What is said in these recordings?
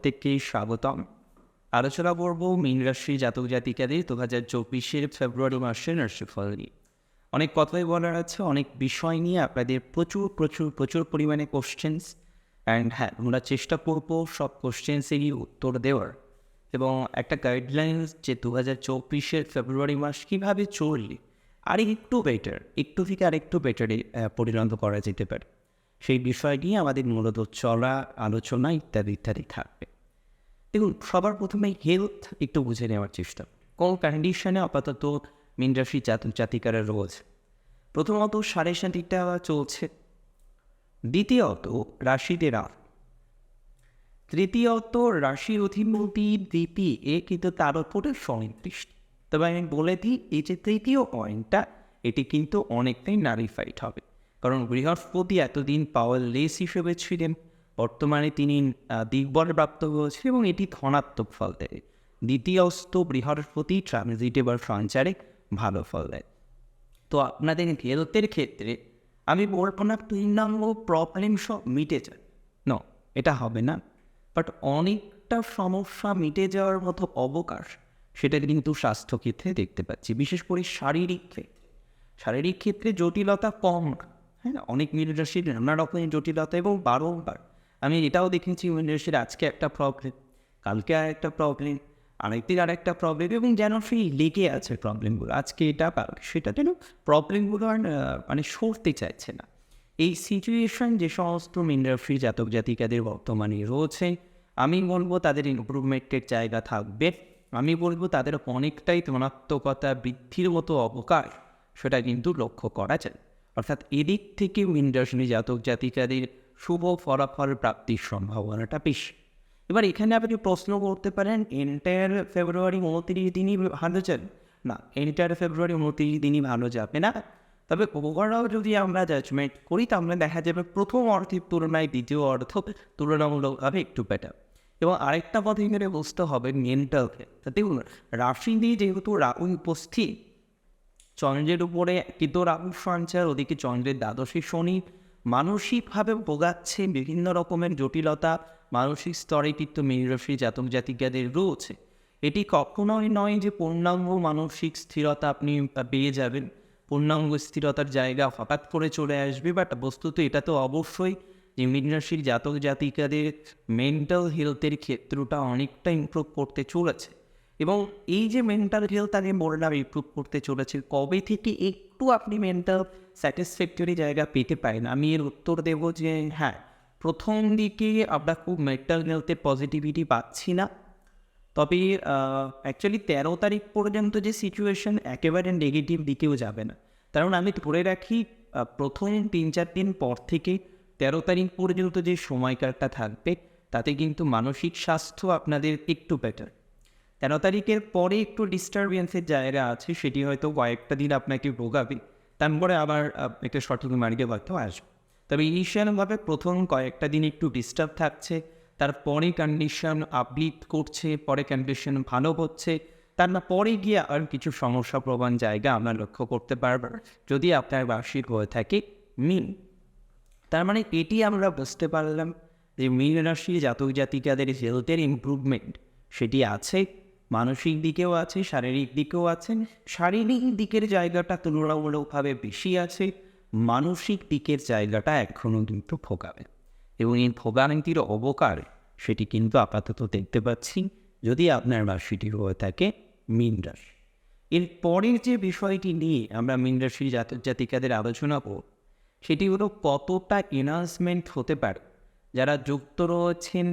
প্রত্যেককেই স্বাগতম। আলোচনা করব মীন রাশি জাতক জাতিকাদের দু হাজার চব্বিশের ফেব্রুয়ারি মাসের রাশিফল নিয়ে। অনেক কথাই বলার আছে, অনেক বিষয় নিয়ে আপনাদের প্রচুর প্রচুর প্রচুর পরিমাণে কোশ্চেন্স অ্যান্ড হ্যাঁ আমরা চেষ্টা করব সব কোশ্চেন্সেরই উত্তর দেওয়ার। এবং একটা গাইডলাইন্স যে দু হাজার চব্বিশের ফেব্রুয়ারি মাস কীভাবে চললে আর একটু বেটার একটু থেকে আরেকটু বেটারে পরিণত করা যেতে পারে। সেই বিষয় নিয়ে আমাদের মূলত চলা, আলোচনা ইত্যাদি ইত্যাদি থাকবে। দেখুন, সবার প্রথমে হেলথ একটু বুঝে নেওয়ার চেষ্টা কোন কন্ডিশনে আপাতত মিন রাশি জাতক জাতিকারা রয়েছে প্রথমত সাড়ে সাতিটা চলছে। দ্বিতীয়ত রাশিতে রাত তৃতীয়ত রাশি অধিপতি দ্বিতি এ কিন্তু তার উপরে সনির্দিষ্ট। তবে আমি বলে দিই, এই যে তৃতীয় পয়েন্টটা এটি কিন্তু অনেকটাই নারিফাইড হবে। কারণ বৃহস্পতি এতদিন পাওয়ারলেস হিসেবে ছিলেন। বর্তমানে তিনি দিগ্বলে প্রাপ্ত হয়েছে এবং এটি ধনাত্মক ফল দেয়। দ্বিতীয়স্ত বৃহস্পতি ট্রানজিটে বা সঞ্চারে ভালো ফল দেয়। তো আপনাদের হেলথের ক্ষেত্রে আমি বলব না প্রবলেম সব মিটে যায়। ন এটা হবে না। বাট অনেকটা সমস্যা মিটে যাওয়ার মতো অবকাশ সেটা কিন্তু স্বাস্থ্যক্ষেত্রে দেখতে পাচ্ছি। বিশেষ করে শারীরিক ক্ষেত্রে। শারীরিক ক্ষেত্রে জটিলতা কম। হ্যাঁ অনেক মিনিটাসির নানা রকমের জটিলতা এবং বারংবার। আমি এটাও দেখেছি মিনিটাসির আজকে একটা প্রবলেম কালকে আর একটা প্রবলেম আরেকদিন আর একটা প্রবলেম এবং যেন সেই লেগে আছে প্রবলেমগুলো আজকে এটা কালকে সেটা যেন প্রবলেমগুলো আর মানে সরতে চাইছে না। এই সিচুয়েশন যে সমস্ত মিনারফ্রি জাতক জাতিকাদের বর্তমানে রয়েছে, আমি বলব তাদের ইমপ্রুভমেন্টের জায়গা থাকবে। আমি বলব তাদের অনেকটাই ধনাত্মকতা বৃদ্ধির মতো অবকাশ, সেটা কিন্তু লক্ষ্য করা যায়। অর্থাৎ এদিক থেকে মিনরাশনি জাতক জাতিকাদের শুভ ফলাফল প্রাপ্তির সম্ভাবনাটা বেশি। এবার এখানে আপনি প্রশ্ন করতে পারেন এন্টায়ার ফেব্রুয়ারি উনত্রিশ দিনই ভালো যাবে না এন্টায়ার ফেব্রুয়ারি উনত্রিশ দিনই ভালো যাবে না। তবে ওভারঅল যদি আমরা জাজমেন্ট করি, তাহলে দেখা যাবে প্রথম অর্থের তুলনায় দ্বিতীয় অর্থ তুলনামূলকভাবে একটু বেটার এবং আরেকটা কথা এখানে বুঝতে হবে মেন্টাল দেখুন রাশি দিয়ে যেহেতু রাহু উপস্থিত চন্দ্রের উপরে কিন্তু রাহু সঞ্চার, ওদিকে চন্দ্রের দ্বাদশী শনি। মানসিকভাবে ভোগাচ্ছে বিভিন্ন রকমের জটিলতা, মানসিক স্তরে কিন্তু মেরুরাশি জাতক জাতিকাদের রয়েছে। এটি কখনোই নয় যে পূর্ণাঙ্গ মানসিক স্থিরতা আপনি পেয়ে যাবেন। পূর্ণাঙ্গ স্থিরতার জায়গা হঠাৎ করে চলে আসবে, বাট বস্তুত এটা তো অবশ্যই যে মীনরাশির জাতক জাতিকাদের মেন্টাল হেলথের ক্ষেত্রটা অনেকটা ইমপ্রুভ করতে চলেছে। এবং এই যে মেন্টাল হেলথ আমি বললাম ইমপ্রুভ করতে চলেছে, কবে থেকে একটু আপনি মেন্টাল স্যাটিসফ্যাক্টরি জায়গা পেতে পারেন? আমি এর উত্তর দেবো যে হ্যাঁ প্রথম দিকে আমরা খুব মেন্টাল হেলথের পজিটিভিটি পাচ্ছি না। তবে অ্যাকচুয়ালি তেরো তারিখ পর্যন্ত যে সিচুয়েশন একেবারে নেগেটিভ দিকেও যাবে না। কারণ আমি ধরে রাখি প্রথম তিন চার দিন পর থেকে তেরো তারিখ পর্যন্ত যে সময়কালটা থাকবে, তাতে কিন্তু মানসিক স্বাস্থ্য আপনাদের একটু বেটার তেরো তারিখের পরে একটু ডিস্টারবেন্সের জায়গা আছে, সেটি হয়তো কয়েকটা দিন আপনাকে ভোগাবে। তারপরে আবার একটা সঠিক মার্গে হয়তো আসবে। তবে ইনিশিয়ালভাবে প্রথম কয়েকটা দিন একটু ডিস্টার্ব থাকছে, তারপরে কন্ডিশন আপলিফ্ট করছে, পরে কন্ডিশন ভালো হচ্ছে তার না পরে গিয়ে আর কিছু সমস্যা প্রবণ জায়গা আমরা লক্ষ্য করতে পারব, যদি আপনার বার্ষিক হয়ে থাকে মিন। তার মানে এটি আমরা বুঝতে পারলাম যে মিন রাশি জাতক জাতিকাদের হেলথের ইমপ্রুভমেন্ট সেটি আছে। মানসিক দিকেও আছে, শারীরিক দিকেও আছে। শারীরিক দিকের জায়গাটা তুলনামূলকভাবে বেশি আছে, মানসিক দিকের জায়গাটা এখনও কিন্তু ভোগাবে এবং এই ভোগান্তির অবকার সেটি কিন্তু আপাতত দেখতে পাচ্ছি, যদি আপনার রাশিটি হয়ে থাকে মীন রাশি। এর পরের যে বিষয়টি নিয়ে আমরা মীন রাশির জাতক জাতিকাদের আলোচনা করব, সেটি হলো কতটা এনহান্সমেন্ট হতে পারে। যারা যুক্ত রয়েছেন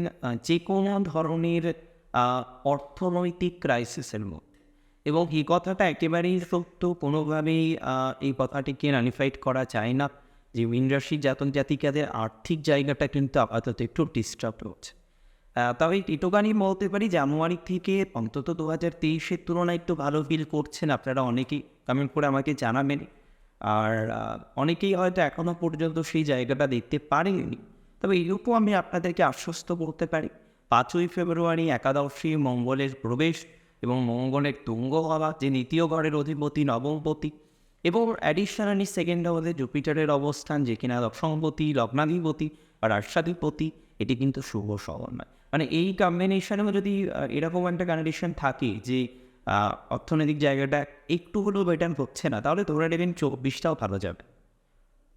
যে কোনো ধরনের অর্থনৈতিক ক্রাইসিসের মধ্যে। এবং এই কথাটা একেবারেই সত্য। কোনোভাবেই এই কথাটিকে নালিফাইড করা যায় না যে মীন রাশির জাতক জাতিকাদের আর্থিক জায়গাটা কিন্তু আপাতত একটু ডিস্টার্ব রয়েছে তবে এটুকানি বলতে পারি, জানুয়ারি থেকে অন্তত দু হাজার তেইশের তুলনায় একটু ভালো ফিল করছেন। আপনারা অনেকেই কমেন্ট করে আমাকে জানাবেন। আর অনেকেই হয়তো এখনও পর্যন্ত সেই জায়গাটা দেখতে পারেনি তবে এরকম আমি আপনাদেরকে আশ্বস্ত করতে পারি পাঁচই ফেব্রুয়ারি একাদশী মঙ্গলের প্রবেশ এবং মঙ্গলের তুঙ্গ হওয়া, যে দ্বিতীয় ঘরের অধিপতি নবমপতি এবং অ্যাডিশনালি সেকেন্ড হাউসে জুপিটারের অবস্থান, যে কিনা দশমপতি লগ্নাধিপতি আর রাষ্ট্রাধিপতি, এটি কিন্তু শুভ সমন্বয় মানে এই কম্বিনেশনেও যদি এরকম একটা কন্ডিশন থাকে যে অর্থনৈতিক জায়গাটা একটু হলেও বেটার হচ্ছে না, তাহলে ধরে নেবেন চব্বিশটাও ভালো যাবে।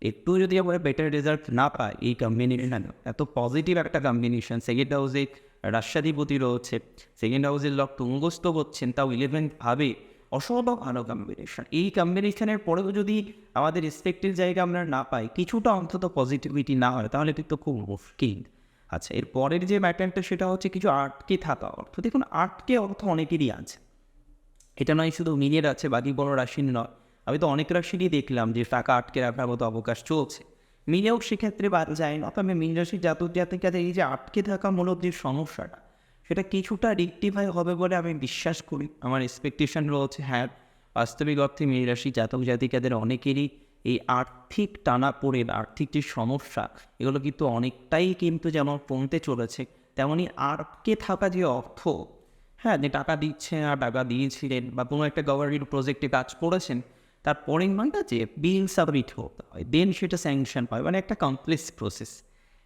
একটু যদি আমরা বেটার রেজাল্ট না পাই এই কম্বিনেশন এত পজিটিভ একটা কম্বিনেশন সেকেন্ড হাউসে রাষ্ট্রাধিপতি রয়েছে সেকেন্ড হাউসের লক তুঙ্গস্থ হচ্ছেন, তাও ইলেভেন্থ ভাবে অসম্ভব ভালো কম্বিনেশন এই কম্বিনেশনের পরেও যদি আমাদের রেসপেক্টের জায়গা আমরা না পাই, কিছুটা অন্তত পজিটিভিটি না হয়, তাহলে কিন্তু খুব মুশকিল। আচ্ছা এর পরের যে ম্যাটারটা সেটা হচ্ছে কিছু আটকে থাকা অর্থ। দেখুন, আটকে অর্থ অনেকেরই আছে। এটা নয় শুধু মিনের আছে, বাকি বড় রাশির নয়। আমি তো অনেক রাশিরই দেখলাম যে টাকা আটকে রাখার মতো অবকাশ চলছে। মিনেও সেক্ষেত্রে বাদ যায় না। তবে মিন রাশির জাতক জাতিকাদের এই যে আটকে থাকা মূলক যে সমস্যাটা, সেটা কিছুটা রিক্টিফাই হবে বলে আমি বিশ্বাস করি। আমার এক্সপেকটেশন রয়েছে হ্যাঁ বাস্তবিক অর্থে মিন রাশি জাতক জাতিকাদের অনেকেরই এই আর্থিক টানা পড়ে আর্থিক যে সমস্যা, এগুলো কিন্তু অনেকটাই কিন্তু যেমন কমতে চলেছে তেমনই আটকে থাকা যে অর্থ হ্যাঁ যে টাকা দিচ্ছে আর টাকা দিয়েছিলেন বা কোনো একটা গভর্নমেন্ট প্রজেক্টে কাজ করেছেন তার পরিমাণটা যে বিল সাবমিট হতে হয় দেন সেটা স্যাংশন হয় মানে একটা কমপ্লেক্স প্রসেস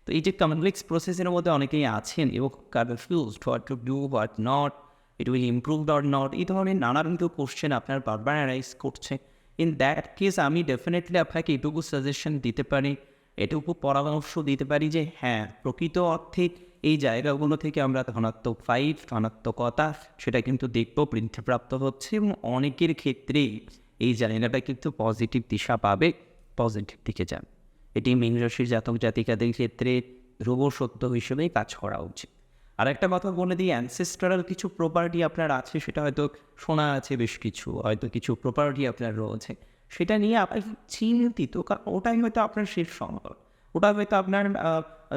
তো এই যে কমপ্লেক্স প্রসেসের মধ্যে অনেকেই আছেন এবং confuse what to do what not it will improve or not এই ধরনের নানান কিন্তু কোশ্চেন আপনার বারবার অ্যারাইজ করছে। ইন দ্যাট কেস আমি ডেফিনেটলি আপনাকে এটুকু সাজেশন দিতে পারি, এটুকু পরামর্শ দিতে পারি যে হ্যাঁ প্রকৃত অর্থে এই জায়গাগুলো থেকে আমরা ধনাত্মক ফাইভ ধনাত্মকতা সেটা কিন্তু দেখব বৃদ্ধিপ্রাপ্ত হচ্ছে, এবং অনেকের ক্ষেত্রেই এই জায়গাটা কিন্তু পজিটিভ দিশা পাবে পজিটিভ দিকে যান এটি মীন রাশির জাতক জাতিকাদের ক্ষেত্রে ধ্রুব সত্য হিসেবেই কাজ করা উচিত। আর একটা কথা বলে দিই অ্যানসেস্ট্রাল কিছু প্রপার্টি আপনার আছে, সেটা হয়তো শোনা আছে বেশ কিছু, হয়তো কিছু প্রপার্টি আপনার রয়েছে। সেটা নিয়ে আপনি চিন্তিত, কারণ ওটাই হয়তো আপনার শেষ সম্ভব ওটা হয়তো আপনার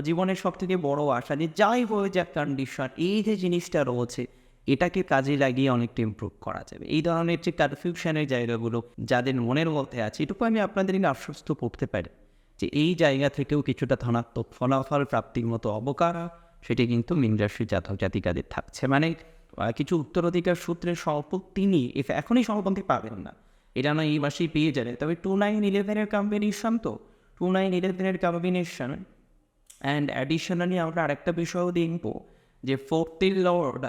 জীবনের সব থেকে বড় আশা যে যাই হয়ে যাক কন্ডিশন এই যে জিনিসটা রয়েছে এটাকে কাজে লাগিয়ে অনেকটা ইমপ্রুভ করা যাবে। এই ধরনের যে কনফিউশনের জায়গাগুলো যাদের মনের মধ্যে আছে, এটুকু আমি আপনাদেরকে আশ্বস্ত করতে পারি যে এই জায়গা থেকেও কিছুটা ধনাত্মক ফলাফল প্রাপ্তির মতো অবকার, সেটি কিন্তু মিনরাশি জাতক জাতিকাদের থাকছে। মানে কিছু উত্তরাধিকার সূত্রের নিয়ে এ- এখনই সম্পত্তি পাবেন না। এটা নয় এই মাসেই পেয়ে যাবে। তবে টু নাইন ইলেভেনের কম্বিনেশন তো। টু নাইন ইলেভেনের কম্বিনেশন অ্যান্ড অ্যাডিশনালি আমরা আরেকটা বিষয়ও দেখব যে ফোর্থিন লর্ড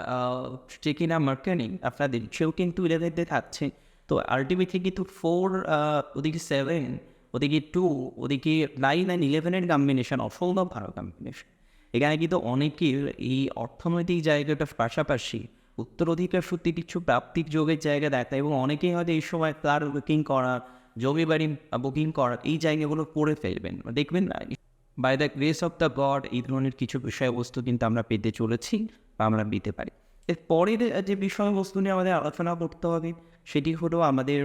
যে কিনা মার্কেনিং, আপনাদের সেও কিন্তু ইলেভেনতে থাকছে। তো আলটিমেটলি কিন্তু ফোর ওদিকে সেভেন, ওদিকে টু, ওদিকে নাইন অ্যান্ড ইলেভেনের কম্বিনেশন অসম্ভব ভালো কম্বিনেশন এখানে কিন্তু অনেকের এই অর্থনৈতিক জায়গাটার পাশাপাশি উত্তরাধিকার সত্যি কিছু প্রাপ্তিক যোগের জায়গা দেখায় এবং অনেকেই হয়তো এই সময় ফ্ল্যাট বুকিং করা জমি বাড়ি বুকিং করা এই জায়গাগুলো করে ফেলবেন। দেখবেন না by the grace of the God এই ধরনের কিছু বিষয়বস্তু কিন্তু আমরা পেতে চলেছি বা আমরা পেতে পারি। এর পরের যে বিষয়বস্তু নিয়ে আমাদের আলোচনা করতে হবে, সেটি হলো আমাদের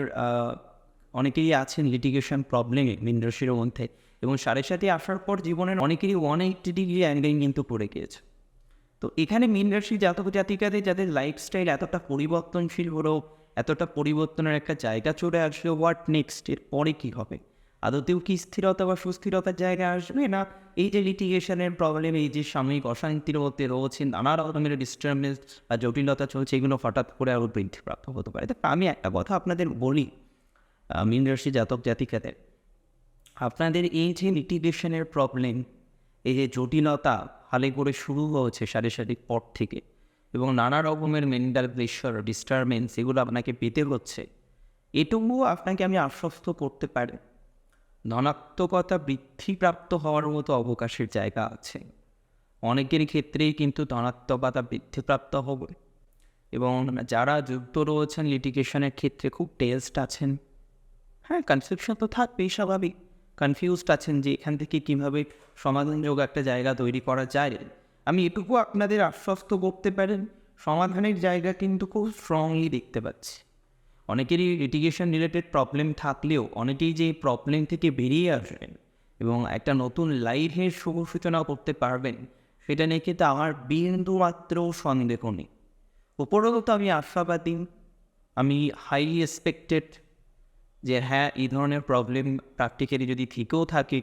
অনেকেই আছেন লিটিগেশন প্রবলেমে ইন্ডাস্ট্রির মধ্যে এবং সাড়ে সাথে আসার পর জীবনের অনেকেরই ওয়ান এইটি ডিগ্রি অ্যাঙ্গেল কিন্তু পড়ে গিয়েছে। তো এখানে মীন জাতক জাতিকাদের, যাদের লাইফস্টাইল এতটা পরিবর্তনশীল হলো, এতটা পরিবর্তনের একটা জায়গা চলে আসলো হোয়াট নেক্সট এর পরে কী হবে? আদতেও কি স্থিরতা বা সুস্থিরতার জায়গায় আসবে? না এই যে লিটিগেশনের প্রবলেম এই যে সাময়িক অশান্তির মধ্যে রয়েছে নানা রকমের ডিস্টার্বেন্স বা জটিলতা চলছে এগুলো হঠাৎ করে আরও বৃদ্ধিপ্রাপ্ত হতে পারে। তো আমি একটা কথা আপনাদের বলি আহ, মীন রাশি জাতক জাতিকাদের। আপনাদের এই যে লিটিগেশনের প্রবলেম এই যে জটিলতা হালে করে শুরু হয়েছে সাড়ে সারিক পর থেকে এবং নানা রকমের মেন্টাল প্রেশার ডিস্টারবেন্স এগুলো আপনাকে পেতে হচ্ছে এটুকু আপনাকে আমি আশ্বস্ত করতে পারি। ধনাত্মকতা বৃদ্ধিপ্রাপ্ত হওয়ার মতো অবকাশের জায়গা আছে। অনেকের ক্ষেত্রেই কিন্তু ধনাত্মকতা বৃদ্ধিপ্রাপ্ত হবে। এবং যারা যুক্ত রয়েছেন লিটিগেশনের ক্ষেত্রে খুব টেস্ট আছেন। হ্যাঁ কনফিউশন তো থাকবেই স্বাভাবিক। কনফিউজড আছেন যে এখান থেকে কীভাবে সমাধানযোগ একটা জায়গা তৈরি করা যায়। আমি এটুকু আপনাদের আশ্বস্ত করতে পারেন, সমাধানের জায়গা কিন্তু খুব স্ট্রংলি দেখতে পাচ্ছি। অনেকেরই লিটিগেশন রিলেটেড প্রবলেম থাকলেও অনেকেই যে প্রবলেম থেকে বেরিয়ে আসবেন এবং একটা নতুন লাইফের শুভ সূচনা করতে পারবেন, সেটা নিয়ে কিন্তু আমার বিন্দু মাত্র সন্দেহ নেই। উপরোক্ত আমি আশাবাদী, আমি হাইলি এক্সপেক্টেড যে হ্যাঁ এই ধরনের প্রবলেম প্র্যাকটিক্যালি যদি থেকেও থাকে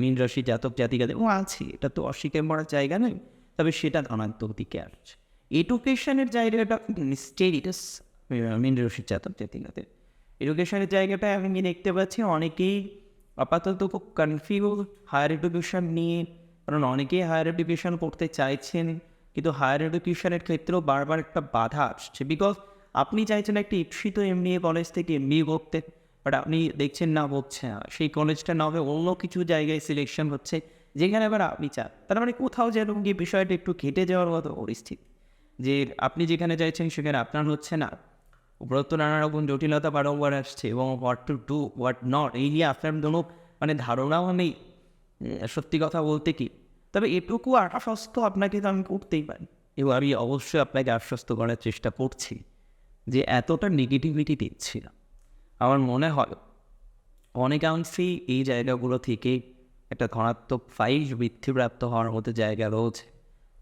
মীন রাশি জাতক জাতিকাদের, ও আছে, এটা তো অস্বীকার করার জায়গা নেই, তবে সেটা ধনাত্মক দিকে আসছে। এডুকেশনের জায়গাটা মিস্টেরিয়াস মীন রাশির জাতক জাতিকাদের এডুকেশনের জায়গাটা আমি দেখতে পাচ্ছি অনেকেই আপাতত খুব কনফিউজ হায়ার এডুকেশন নিয়ে, কারণ অনেকেই হায়ার এডুকেশন করতে চাইছেন, কিন্তু হায়ার এডুকেশনের ক্ষেত্রেও বারবার একটা বাধা আসছে। বিকজ আপনি চাইছেন একটা ইপ্সিত এমবিএ কলেজ থেকে এমবিএ করতে বাট আপনি দেখছেন না, হচ্ছে না। সেই কলেজটা না হবে অন্য কিছু জায়গায় সিলেকশন হচ্ছে, যেখানে আবার আপনি চান। তার মানে কোথাও যেন গিয়ে বিষয়টা একটু ঘেটে যাওয়ার মতো পরিস্থিতি, যে আপনি যেখানে চাইছেন সেখানে আপনার হচ্ছে না। উপরত্ব নানা রকম জটিলতা বারংবার আসছে এবং what to do what not এই নিয়ে আপনার কোনো মানে ধারণাও নেই। সত্যি কথা বলতে কি? তবে এটুকু আশ্বস্ত আপনাকে তো আমি করতেই পারি। এবং আমি অবশ্যই আপনাকে আশ্বস্ত করার চেষ্টা করছি যে এতটা নেগেটিভিটি দিচ্ছি না। আমার মনে হয় অনেকাংশেই এই জায়গাগুলো থেকে একটা ধনাত্মক ফাইল বৃদ্ধিপ্রাপ্ত হওয়ার মতো জায়গা রয়েছে।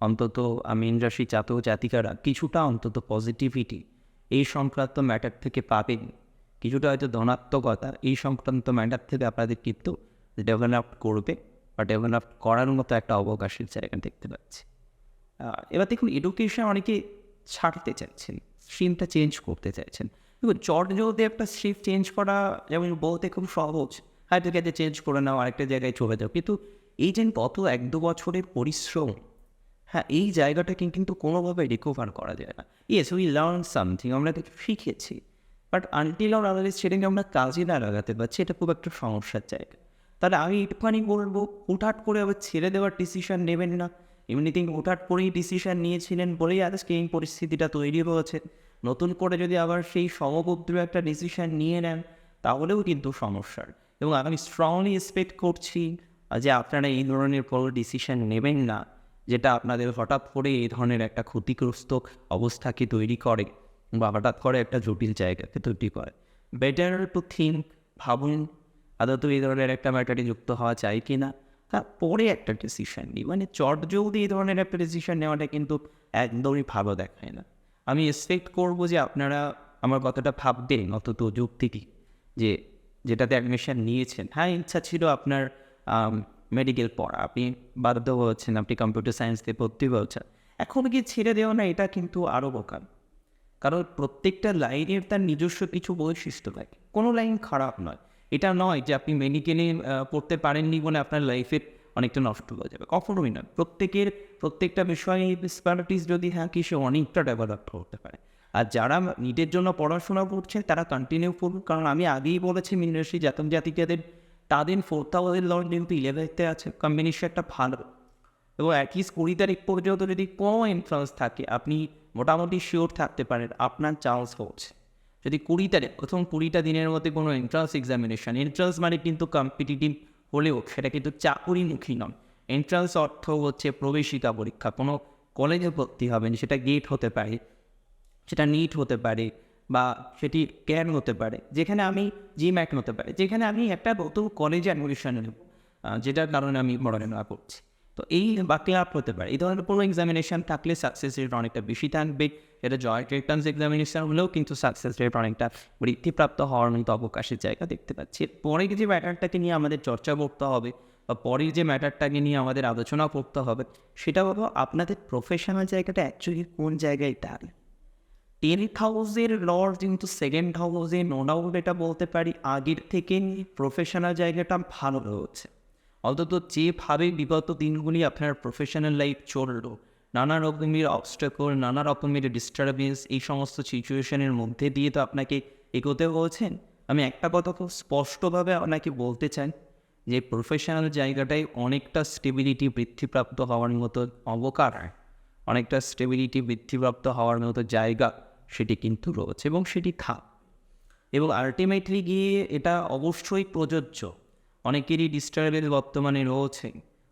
অন্তত আমি ইন্দ্রাসী জাতক জাতিকারা কিছুটা অন্তত পজিটিভিটি এই সংক্রান্ত ম্যাটার থেকে পাবেন। কিছুটা হয়তো ধনাত্মকতা, এই সংক্রান্ত ম্যাটার থেকে আপনাদের কিন্তু ডেভেলপ করবে বা ডেভেলপ করার মতো একটা অবকাশ অবকাশের এখানে দেখতে পাচ্ছি। এবার দেখুন এডুকেশন অনেকে ছাড়তে চাইছেন স্ট্রিমটা চেঞ্জ করতে চাইছেন। দেখুন চট যদি একটা শিফট চেঞ্জ করা যেমন বলতে খুব সহজ, হয়তো কাছে চেঞ্জ করে নাও, আরেকটা জায়গায় চলে যাও। কিন্তু এই যে গত এক দু বছরের পরিশ্রম হ্যাঁ এই জায়গাটাকে কিন্তু কোনোভাবে রিকভার করা যায় না। ইয়েস উই লার্ন সামথিং আমরা কিছু শিখেছি। বাট আনটিল আর আদারওয়াইজ সেটাকে আমরা কাজে না লাগাতে পারছি, এটা খুব একটা সমস্যার জায়গা। তাহলে আমি একটুখানি বলব, হুটহাট করে আবার ছেড়ে দেওয়ার ডিসিশন নেবেন না। এমনিতেই হুটহাট করেই ডিসিশন নিয়েছিলেন বলেই আজকে এই পরিস্থিতিটা তৈরি হয়েছে। নতুন করে যদি আবার সেই সমবুদ্র একটা ডিসিশন নিয়ে নেন, তাহলেও কিন্তু সমস্যার। এবং আমি স্ট্রংলি এক্সপেক্ট করছি যে আপনারা এই ধরনের কোনো ডিসিশন নেবেন না। যেটা আপনাদের হঠাৎ করে এই ধরনের একটা ক্ষতিগ্রস্ত অবস্থাকে তৈরি করে বা হঠাৎ করে একটা জটিল জায়গাকে তৈরি করে? বেটার টু থিঙ্ক ভাবুন আদত এই ধরনের একটা ম্যাটারে যুক্ত হওয়া চাই কি না তারপরে একটা ডিসিশন নিই। মানে চট জলদি এই ধরনের একটা ডিসিশন নেওয়াটা কিন্তু একদমই ভালো দেখায় না। আমি এক্সপেক্ট করব যে আপনারা আমার কথাটা ভাববেন, অন্তত যুক্তিটি, যে যেটাতে অ্যাডমিশন নিয়েছেন। হ্যাঁ ইচ্ছা ছিল আপনার মেডিকেল পড়া। আপনি বাধ্য হচ্ছেন, আপনি কম্পিউটার সায়েন্স দিয়ে ভর্তি হচ্ছেন। এখন কি ছেড়ে দেওয়া না, এটা কিন্তু আরও বোকার। কারণ প্রত্যেকটা লাইনের তার নিজস্ব কিছু বৈশিষ্ট্য থাকে। কোনো লাইন খারাপ নয়। এটা নয় যে আপনি মেডিকেলে পড়তে পারেননি বলে আপনার লাইফের অনেকটা নষ্ট হয়ে যাবে। কখনোই নয়। প্রত্যেকের, প্রত্যেকটা বিষয়ে ডিসপ্যারিটিস যদি থাকে, সে অনেকটা ডেভেলপ করতে পারে। আর যারা নিটের জন্য পড়াশোনা করছে, তারা কন্টিনিউ করুন কারণ আমি আগেই বলেছি মিনার্সি জাতক জাতিকাদের তাদের ফোর থাউজেন্ড লন কিন্তু ইলেভেনতে আছে। কম্বিনেশন একটা ভালো। এবং অ্যাটলিস্ট কুড়ি তারিখ পর্যন্ত যদি কোনো এন্ট্রান্স থাকে, আপনি মোটামুটি শিওর থাকতে পারেন, আপনার চান্স হচ্ছে। যদি কুড়ি তারিখ, প্রথম কুড়িটা দিনের মধ্যে কোনো এন্ট্রান্স এক্সামিনেশন এন্ট্রান্স মানে কিন্তু কম্পিটিটিভ হলেও সেটা কিন্তু চাকুরিমুখী নয়। এন্ট্রান্স অর্থ হচ্ছে প্রবেশিকা পরীক্ষা। কোনো কলেজে ভর্তি হবেন, সেটা গেট হতে পারে, সেটা নিট হতে পারে বা সেটি ক্যান হতে পারে, যেখানে আমি জিম্যাট হতে পারে, যেখানে আমি একটা নতুন কলেজে অ্যাডমিশন নেব যেটার কারণে আমি পড়াশোনা করছি। তো এই বা ক্লাব হতে পারে। এই ধরনের কোনো এক্সামিনেশন থাকলে সাকসেস রেট অনেকটা বেশি থাকবে, এটা জয়েন্ট রিটার্নস এক্সামিনেশন হলেও কিন্তু সাকসেস রেট অনেকটা বৃদ্ধিপ্রাপ্ত হওয়ার মতো অবকাশের জায়গা দেখতে পাচ্ছি। পরে যে ম্যাটারটাকে নিয়ে আমাদের চর্চা করতে হবে, বা পরের যে ম্যাটারটাকে নিয়ে আমাদের আলোচনা করতে হবে, সেটা হলো আপনাদের প্রফেশনাল জায়গাটা অ্যাকচুয়ালি কোন জায়গায় দাঁড়ায়? টেন্থ হাউসের লর কিন্তু সেকেন্ড হাউসে নো ডাউট এটা বলতে পারি, আগের থেকে প্রফেশনাল জায়গাটা ভালো রয়েছে। অন্তত যেভাবে বিগত দিনগুলি আপনার প্রফেশনাল লাইফ চলল, নানা রকমের অবস্টাকল নানা রকমের ডিস্টারবেন্স এই সমস্ত সিচুয়েশনের মধ্যে দিয়ে তো আপনাকে এগোতে হয়েছেন আমি একটা কথা খুব স্পষ্টভাবে আপনাকে বলতে চাই যে প্রফেশনাল জায়গাটায় অনেকটা স্টেবিলিটি বৃদ্ধিপ্রাপ্ত হওয়ার মতো অবকার অনেকটা স্টেবিলিটি বৃদ্ধিপ্রাপ্ত হওয়ার মতো জায়গা সেটি কিন্তু রয়েছে এবং সেটি থাক এবং আলটিমেটলি গিয়ে এটা অবশ্যই প্রযোজ্য। অনেকেরই ডিস্টার্বেন্স বর্তমানে রয়েছে,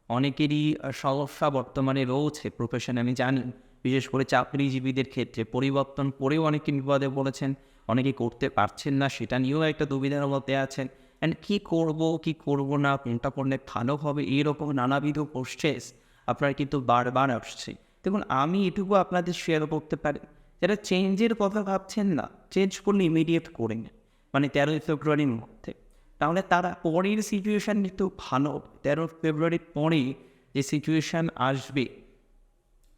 অনেকেরই সমস্যা বর্তমানে রয়েছে প্রফেশনে আমি জানি। বিশেষ করে চাকরিজীবীদের ক্ষেত্রে পরিবর্তন করেও অনেকে বিপদে পড়েছেন, অনেকে করতে পারছেন না, সেটা নিয়েও একটা দুবিধার মধ্যে আছেন। অ্যান্ড কী করব, কি করব না, কোনটা করলে ভালো হবে, এইরকম নানাবিধ কোশ্চেস আপনার কিন্তু বারবার আসছে। দেখুন, আমি এটুকু আপনাদের শেয়ার করতে পারি। যারা চেঞ্জের কথা ভাবছেন না চেঞ্জ করলে ইমিডিয়েট করে নিন। মানে তেরোই ফেব্রুয়ারির মধ্যে। তাহলে তারা পরের সিচুয়েশান কিন্তু ভালো। তেরো ফেব্রুয়ারির পরে যে সিচুয়েশান আসবে,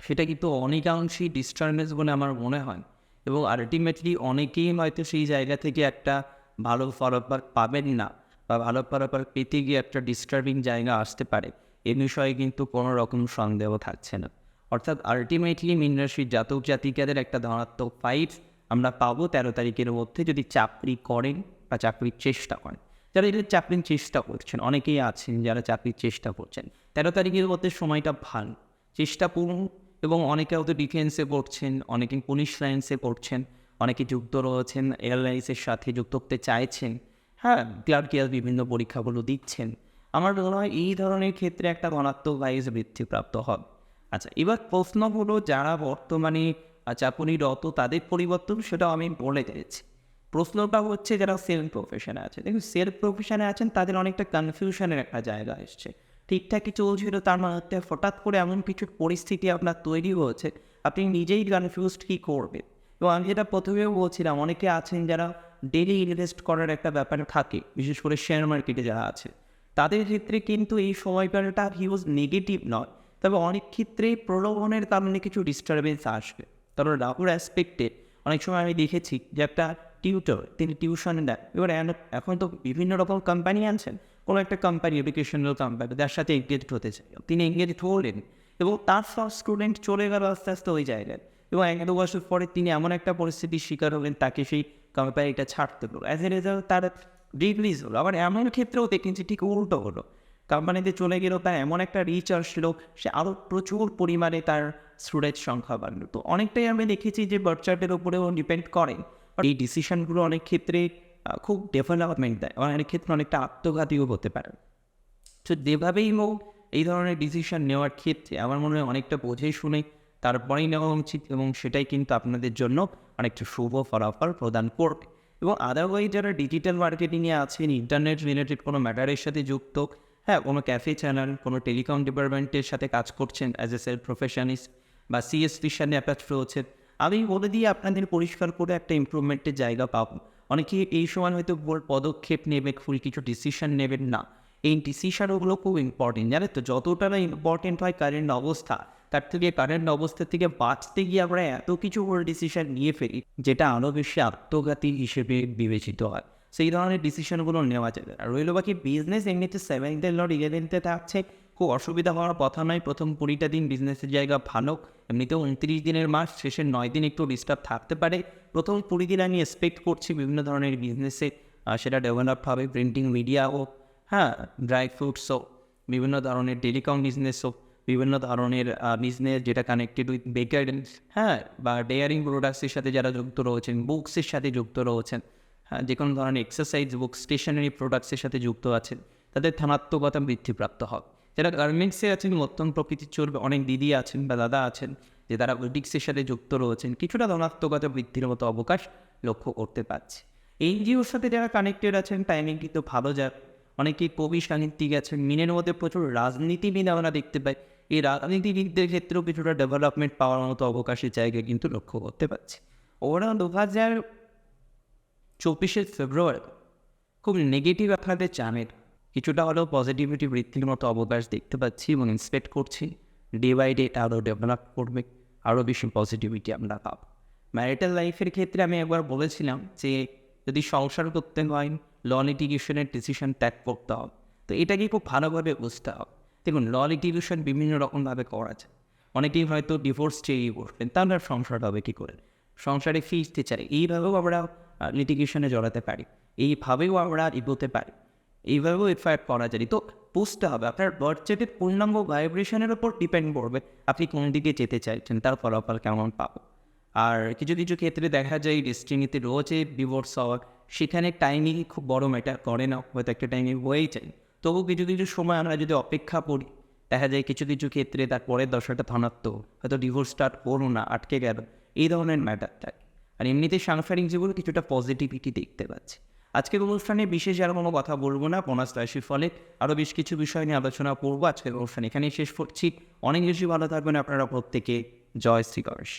সেটা কিন্তু অনেকাংশেই ডিস্টার্বেন্স বলে আমার মনে হয়। এবং আলটিমেটলি অনেকেই হয়তো সেই জায়গা থেকে একটা ভালো ফলাফল পাবেন না, বা ভালো ফলাফল পেতে গিয়ে একটা ডিস্টার্বিং জায়গা আসতে পারে। এ বিষয়ে কিন্তু কোনো রকম সন্দেহ থাকছে না। অর্থাৎ আলটিমেটলি মীন রাশির জাতক জাতিকাদের একটা ধনাত্মক ফাইভ আমরা পাবো তেরো তারিখের মধ্যে যদি চাকরি করেন বা চাকরির চেষ্টা করেন। যারা এদের চাকরির চেষ্টা করছেন, অনেকেই আছেন যারা চাকরির চেষ্টা করছেন। তেরো তারিখের মধ্যে সময়টা ভালো, চেষ্টা করুন এবং অনেকে হয়তো ডিফেন্সে পড়ছেন, অনেকে পুলিশ লাইন্সে পড়ছেন, অনেকে যুক্ত রয়েছেন এয়ারলাইন্সের সাথে যুক্ত করতে চাইছেন। হ্যাঁ ক্লার্কিয়াল বিভিন্ন পরীক্ষাগুলো দিচ্ছেন। আমার মনে হয় এই ধরনের ক্ষেত্রে একটা ধনাত্মক ভাইস বৃদ্ধিপ্রাপ্ত হবে। আচ্ছা এবার প্রশ্ন হলো যারা বর্তমানে চাকুরিরত তাদের পরিবর্তন সেটাও আমি বলে দিয়েছি। প্রশ্নটা হচ্ছে যারা সেলফ প্রফেশনে আছে। দেখুন সেলফ প্রফেশনে আছেন তাদের অনেকটা কনফিউশনের একটা জায়গা এসছে। ঠিকঠাকই চলছিল, তার মধ্যে হঠাৎ করে এমন কিছু পরিস্থিতি আপনার তৈরি হয়েছে, আপনি নিজেই কনফিউজড কী করবেন? এবং আমি যেটা প্রথমেও বলছিলাম, অনেকে আছেন যারা ডেলি ইনভেস্ট করার একটা ব্যাপার থাকে, বিশেষ করে শেয়ার মার্কেটে যারা আছে, তাদের ক্ষেত্রে কিন্তু এই সময়কালটা হিউজ নেগেটিভ নয়। তবে অনেক ক্ষেত্রেই প্রলোভনের কারণে কিছু ডিস্টারবেন্স আসবে। কারণ রাহুর অ্যাসপেক্টে অনেক সময় আমি দেখেছি যে একটা টিউটর তিনি টিউশন দেন। এবার এখন তো বিভিন্ন রকম কোম্পানি আনছেন। কোনো একটা কোম্পানি এডুকেশনাল কোম্পানি তার সাথে এঙ্গেজ হতে চাই। তিনি এঙ্গেজ হলেন এবং তার সব স্টুডেন্ট চলে গেল আস্তে আস্তে ওই জায়গায়। এবং এক দু বছর পরে তিনি এমন একটা পরিস্থিতির শিকার হলেন, তাকে সেই কোম্পানিটা ছাড়তে হলো। অ্যাজ এ রেজাল্ট তার রিলিজ হলো। আবার এমন ক্ষেত্রেও দেখেছি ঠিক উল্টো হলো। কোম্পানিতে চলে গেল তার এমন একটা রিচ আসছিল সে আরও প্রচুর পরিমাণে তার স্টুডেন্ট সংখ্যা বাড়লো। তো অনেকটাই আমি দেখেছি যে বার্চার্টের উপরেও ডিপেন্ড করে। এই ডিসিশনগুলো অনেক ক্ষেত্রে খুব ডেভেলপমেন্ট দেয় অনেক ক্ষেত্রে অনেকটা আত্মঘাতীও হতে পারে। তো যেভাবেই হোক, এই ধরনের ডিসিশন নেওয়ার ক্ষেত্রে আমার মনে হয় অনেকটা বুঝে শুনে তারপরেই নেওয়া উচিত এবং সেটাই কিন্তু আপনাদের জন্য অনেকটা শুভ ফলাফল প্রদান করবে। এবং আদারওয়াইজ যারা ডিজিটাল মার্কেটিংয়ে আছেন ইন্টারনেট রিলেটেড কোনো ম্যাটারের সাথে যুক্ত হ্যাঁ কোনো ক্যাফে চ্যানেল কোনো টেলিকম ডিপার্টমেন্টের সাথে কাজ করছেন অ্যাজ এ সেলফ প্রফেশনিস্ট বা সিএসপির সাথে অ্যাটাচ রয়েছেন, আমি বলে দিয়ে আপনাদের পরিষ্কার করে একটা ইমপ্রুভমেন্টের জায়গা পাবো। অনেকে এই সময় হয়তো বড় পদক্ষেপ নেবে ফুল কিছু ডিসিশন নেবেন না। এই ডিসিশনগুলো খুব ইম্পর্টেন্ট জানেন তো? যতটা না ইম্পর্টেন্ট হয় কারেন্ট অবস্থা, তার থেকে কারেন্ট অবস্থা থেকে বাঁচতে গিয়ে আমরা এত কিছু বড় ডিসিশন নিয়ে ফেলি, যেটা আরও বেশি আত্মঘাতী হিসেবে বিবেচিত হয়। সেই ধরনের ডিসিশনগুলো নেওয়া যাবে। আর রইল বাকি বিজনেস এমনিতে সেভেন্থের লট ইলেভেন্থে থাকছে খুব অসুবিধা হওয়ার কথা নয়। প্রথম কুড়িটা দিন বিজনেসের জায়গা ভালো। এমনিতেও উনত্রিশ দিনের মাস শেষের নয় দিন একটু ডিস্টার্ব থাকতে পারে। প্রথম কুড়ি দিন আমি এক্সপেক্ট করছি বিভিন্ন ধরনের বিজনেসে সেটা ডেভেলপ হবে প্রিন্টিং মিডিয়া হোক হ্যাঁ ড্রাই ফ্রুটস হোক, বিভিন্ন ধরনের টেলিকম বিজনেস হোক, বিভিন্ন ধরনের বিজনেস যেটা কানেক্টেড উইথ বেকারি হ্যাঁ বা ডেয়ারিং প্রোডাক্টসের সাথে যারা যুক্ত রয়েছেন বুকসের সাথে যুক্ত রয়েছেন। যে কোনো ধরনের এক্সারসাইজ বুক স্টেশনারি প্রোডাক্টসের সাথে যুক্ত আছেন, তাদের ধনাত্মকতা বৃদ্ধিপ্রাপ্ত হবে যারা গার্মেন্টসে আছেন, মধ্যম প্রকৃতির চলবে অনেক দিদি আছেন বা দাদা আছেন, যে তারা বুটিক্সের সাথে যুক্ত রয়েছেন, কিছুটা ধনাত্মকতা বৃদ্ধির মতো অবকাশ লক্ষ্য করতে পারছে। এনজিওর সাথে যারা কানেক্টেড আছেন টাইমিং কিন্তু ভালো যাক অনেকে কবি, সাহিত্যিক আছেন, মিনের মধ্যে প্রচুর রাজনীতিবিদ আমরা দেখতে পাই। এই রাজনীতিবিদদের ক্ষেত্রেও কিছুটা ডেভেলপমেন্ট পাওয়ার মতো অবকাশের জায়গা কিন্তু লক্ষ্য করতে পারছি। ওভারঅল দু হাজার চব্বিশে ফেব্রুয়ারি খুব নেগেটিভ আপনাদের চানের কিছুটা হলেও পজিটিভিটি বৃদ্ধির মতো অবকাশ দেখতে পাচ্ছি এবং ইন্সপেক্ট করছি। ডে বাই ডে আরও ডেভেলপ করবে আরও বেশি পজিটিভিটি আমরা পাব। ম্যারিটাল লাইফের ক্ষেত্রে আমি একবার বলেছিলাম যে, যদি সংসার করতে হয় ল লিটিগেশনের ডিসিশন ত্যাগ করতে হবে। তো এটাকে খুব ভালোভাবে বুঝতে হবে। দেখুন ল লিটিগেশন বিভিন্ন রকমভাবে করা যায়। অনেকেই হয়তো ডিভোর্স চেয়ে বসবেন তাহলে সংসার হবে কী করে? সংসারে ফিরতে চাই এইভাবেও আমরা লিটিগেশনে জড়াতে পারি। এইভাবেও আমরা এগোতে পারি। এইভাবেও এফআইআর করা যায়। তো বুঝতে হবে, আপনার বার্থডেটের পূর্ণাঙ্গ ভাইব্রেশনের ওপর ডিপেন্ড করবে, আপনি কোন দিকে যেতে চাইছেন, তার ফলাফল কেমন পাবো। আর কিছু কিছু ক্ষেত্রে দেখা যায় ডেস্টিনিতে রয়েছে ডিভোর্স হওয়ার সেখানে টাইমিং খুব বড় ম্যাটার করে না, হয়তো একটা টাইমিং হয়েই যায়। তবু কিছু কিছু সময় আমরা যদি অপেক্ষা করি, দেখা যায় কিছু কিছু ক্ষেত্রে তার পরের দশাটা ধনাত্মক, হয়তো ডিভোর্স আর করো না, আটকে গেল, এই ধরনের ম্যাটার থাকে। আর এমনিতে সাংসারিক জীবনে কিছুটা পজিটিভিটি দেখতে পাচ্ছি। আজকের অনুষ্ঠানে বিশেষ আর কোনো কথা বলব না, বোনাস রাশির ফলে আরও বেশ কিছু বিষয় নিয়ে আলোচনা করব। আজকের অনুষ্ঠান এখানেই শেষ করছি। অনেক বেশি ভালো থাকবেন আপনারা প্রত্যেকে। জয় শ্রী গণেশ।